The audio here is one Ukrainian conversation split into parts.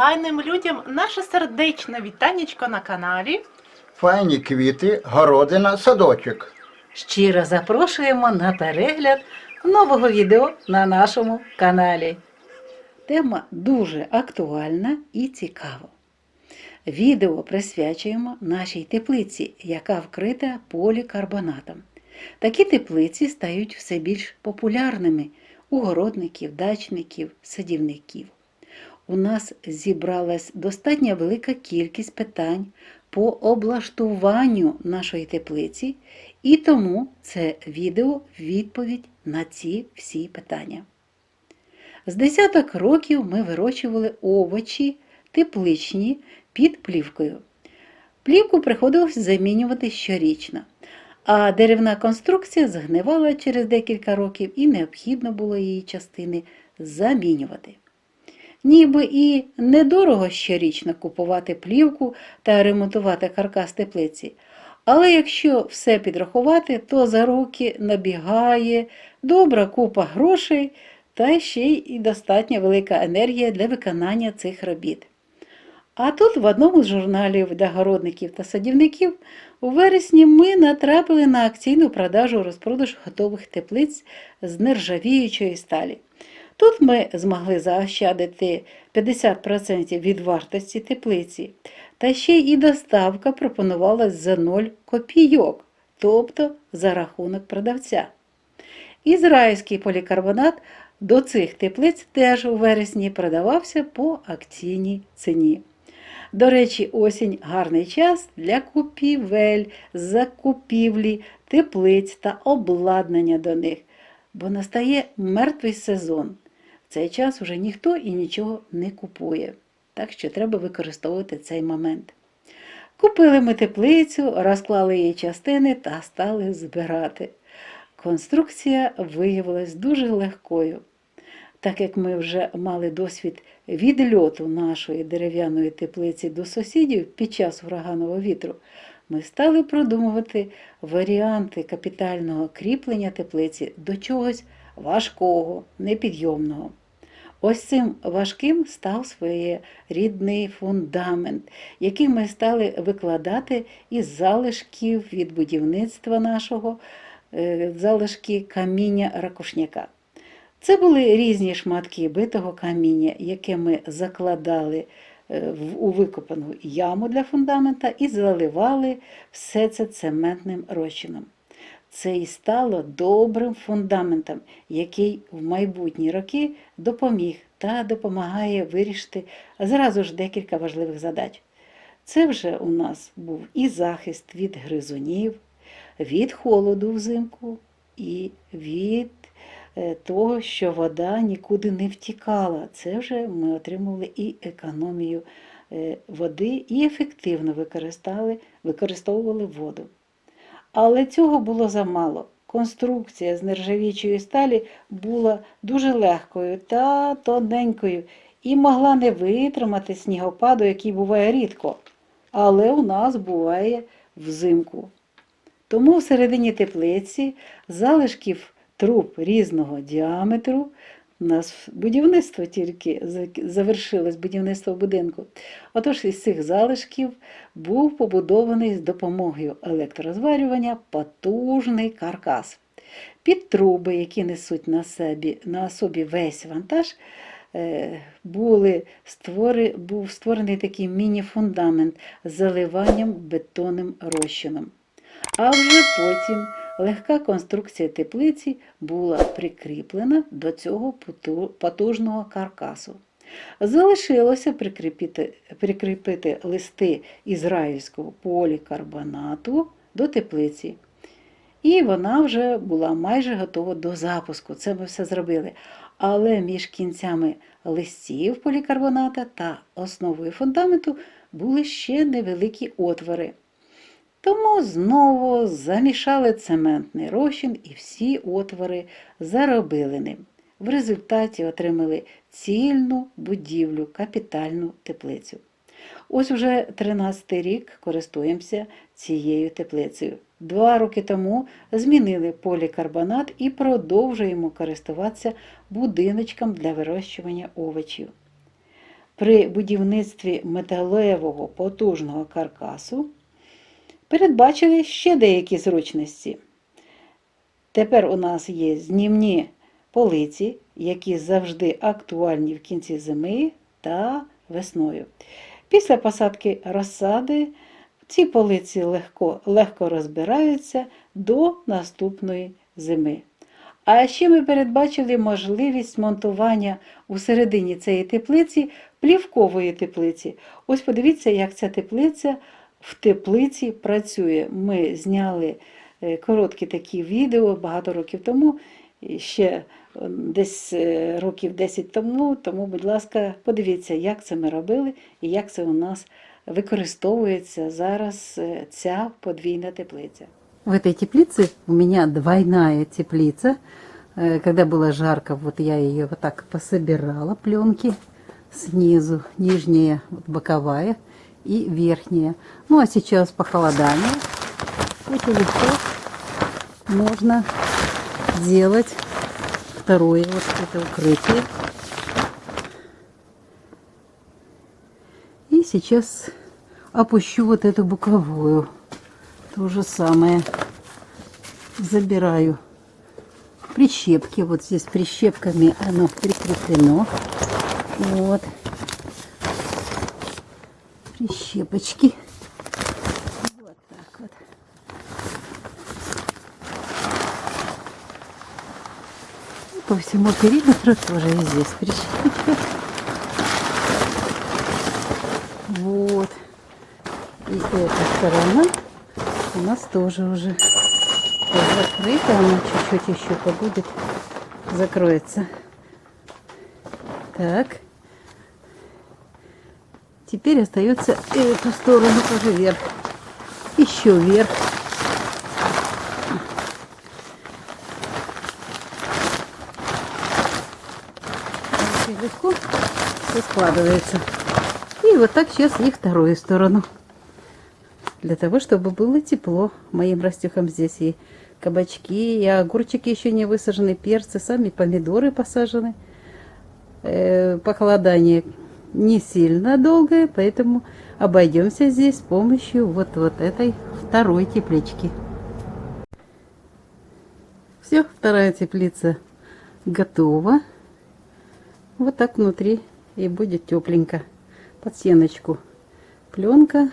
файним людям наше сердечне вітанечко на каналі. Файні квіти, городина, садочок. Щиро запрошуємо на перегляд нового відео на нашому каналі. Тема дуже актуальна і цікава. Відео присвячуємо нашій теплиці, яка вкрита полікарбонатом. Такі теплиці стають все більш популярними у городників, дачників, садівників. У нас зібралась достатньо велика кількість питань по облаштуванню нашої теплиці, і тому це відео відповідь на ці всі питання. З десяток років ми вирощували овочі тепличні під плівкою. Плівку приходилось замінювати щорічно, а деревна конструкція згнивала через декілька років і необхідно було її частини замінювати. Ніби і недорого щорічно купувати плівку та ремонтувати каркас теплиці. Але якщо все підрахувати, то за роки набігає добра купа грошей та ще й достатньо велика енергія для виконання цих робіт. А тут в одному з журналів для городників та садівників у вересні ми натрапили на акційну продажу розпродаж готових теплиць з нержавіючої сталі. Тут ми змогли заощадити 50% від вартості теплиці, та ще і доставка пропонувалась за 0 копійок, тобто за рахунок продавця. Ізраїльський полікарбонат до цих теплиць теж у вересні продавався по акційній ціні. До речі, осінь гарний час для купівель, закупівлі, теплиць та обладнання до них, бо настає мертвий сезон. Цей час вже ніхто і нічого не купує, так що треба використовувати цей момент. Купили ми теплицю, розклали її частини та стали збирати. Конструкція виявилась дуже легкою. Так як ми вже мали досвід відльоту нашої дерев'яної теплиці до сусідів під час ураганного вітру, ми стали продумувати варіанти капітального кріплення теплиці до чогось важкого, непідйомного. Ось цим важким став своєрідний фундамент, який ми стали викладати із залишків від будівництва нашого, е, залишки каміння ракушняка. Це були різні шматки битого каміння, яке ми закладали е, у викопану яму для фундамента і заливали все це цементним розчином. Це і стало добрим фундаментом, який в майбутні роки допоміг та допомагає вирішити зразу ж декілька важливих задач. Це вже у нас був і захист від гризунів, від холоду взимку, і від е, того, що вода нікуди не втікала. Це вже ми отримували і економію е, води, і ефективно використовували воду. Але цього було замало. Конструкція з нержавічої сталі була дуже легкою та тоненькою і могла не витримати снігопаду, який буває рідко, але у нас буває взимку. Тому всередині теплиці залишків труб різного діаметру. У нас будівництво тільки завершилось будівництво будинку. Отож, із цих залишків був побудований з допомогою електрозварювання потужний каркас. Під труби, які несуть на собі, на собі весь вантаж, е, були створи, був створений такий міні-фундамент з заливанням бетонним розчином. А вже потім легка конструкція теплиці була прикріплена до цього потужного каркасу. Залишилося прикріпити, прикріпити листи ізраїльського полікарбонату до теплиці. І вона вже була майже готова до запуску. Це ми все зробили. Але між кінцями листів полікарбоната та основою фундаменту були ще невеликі отвори. Тому знову замішали цементний розчин і всі отвори заробили ним. В результаті отримали цільну будівлю, капітальну теплицю. Ось уже 13 рік користуємося цією теплицею. Два роки тому змінили полікарбонат і продовжуємо користуватися будиночком для вирощування овочів. при будівництві металевого потужного каркасу передбачили ще деякі зручності. Тепер у нас є знімні полиці, які завжди актуальні в кінці зими та весною. Після посадки розсади ці полиці легко, легко розбираються до наступної зими. А ще ми передбачили можливість монтування у середині цієї теплиці плівкової теплиці. Ось подивіться, як ця теплиця в теплиці працює. Ми зняли е, короткі такі відео багато років тому, і ще е, десь е, років 10 тому. Тому, будь ласка, подивіться, як це ми робили і як це у нас використовується зараз е, ця подвійна теплиця. В этой теплице у меня двойная теплица. Э, Когда было жарко, вот я ее вот так пособирала, пленки снизу, нижняя, вот боковая и верхняя. Ну а сейчас похолодание. Очень легко можно делать второе вот это укрытие. И сейчас опущу вот эту боковую. То же самое. Забираю прищепки. Вот здесь прищепками оно прикреплено. Вот. Прищепочки. Вот так вот. И по всему периметру тоже и здесь прищепки. Вот. И эта сторона у нас тоже уже закрыта. Она чуть-чуть еще побудет. Закроется. Так. Теперь остается эту сторону тоже вверх. Еще вверх. Легко все складывается. И вот так сейчас и вторую сторону. Для того, чтобы было тепло моим растюхам здесь и кабачки, и огурчики еще не высажены, перцы, сами помидоры посажены. Э, похолодание не сильно долгое, поэтому обойдемся здесь с помощью вот, вот этой второй теплички. Все, вторая теплица готова. Вот так внутри и будет тепленько. Под стеночку пленка.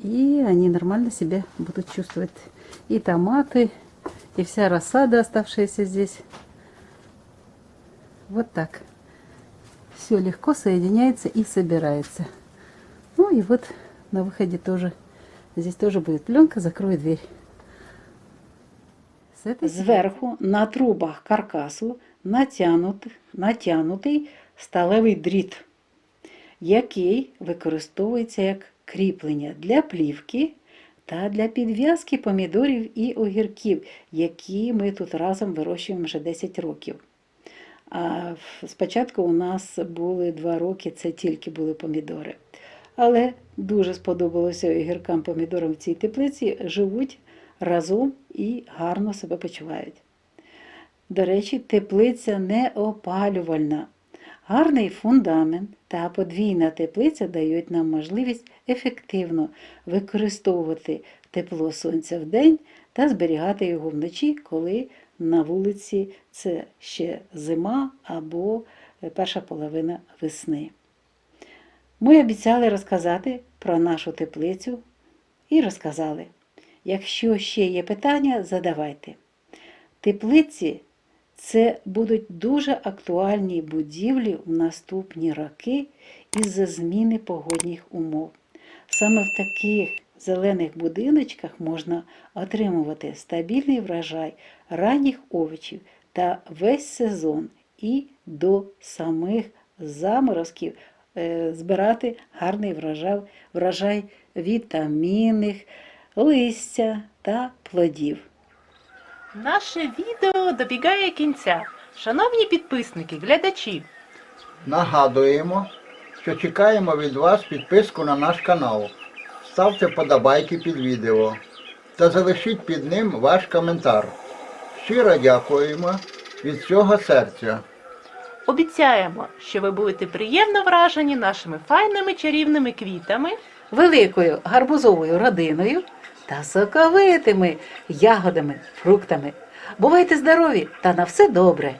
И они нормально себя будут чувствовать. И томаты, и вся рассада, оставшаяся здесь. Вот так. Все легко соединяется и собирается. Ну и вот на выходе тоже. Здесь тоже будет пленка, закрою дверь. С этой Зверху на трубах каркасу натягнут, натягнутий сталевий дріт, який використовується як кріплення для плівки та для підв'язки помідорів і огірків, які ми тут разом вирощуємо вже 10 років. А спочатку у нас були два роки, це тільки були помідори. Але дуже сподобалося огіркам помідорам в цій теплиці, живуть разом і гарно себе почувають. До речі, теплиця не опалювальна. Гарний фундамент та подвійна теплиця дають нам можливість ефективно використовувати тепло сонця в день та зберігати його вночі, коли на вулиці це ще зима або е, перша половина весни. Ми обіцяли розказати про нашу теплицю і розказали. Якщо ще є питання, задавайте. Теплиці це будуть дуже актуальні будівлі в наступні роки із-за зміни погодних умов. Саме в таких зелених будиночках можна отримувати стабільний врожай ранніх овочів та весь сезон і до самих заморозків е, збирати гарний врожай, врожай вітамінних, листя та плодів. Наше відео добігає кінця. Шановні підписники, глядачі, Нагадуємо, що чекаємо від вас підписку на наш канал. Ставте подобайки під відео та залишіть під ним ваш коментар. Щиро дякуємо від всього серця. Обіцяємо, що ви будете приємно вражені нашими файними чарівними квітами. великою гарбузовою родиною та соковитими ягодами, фруктами. Бувайте здорові та на все добре!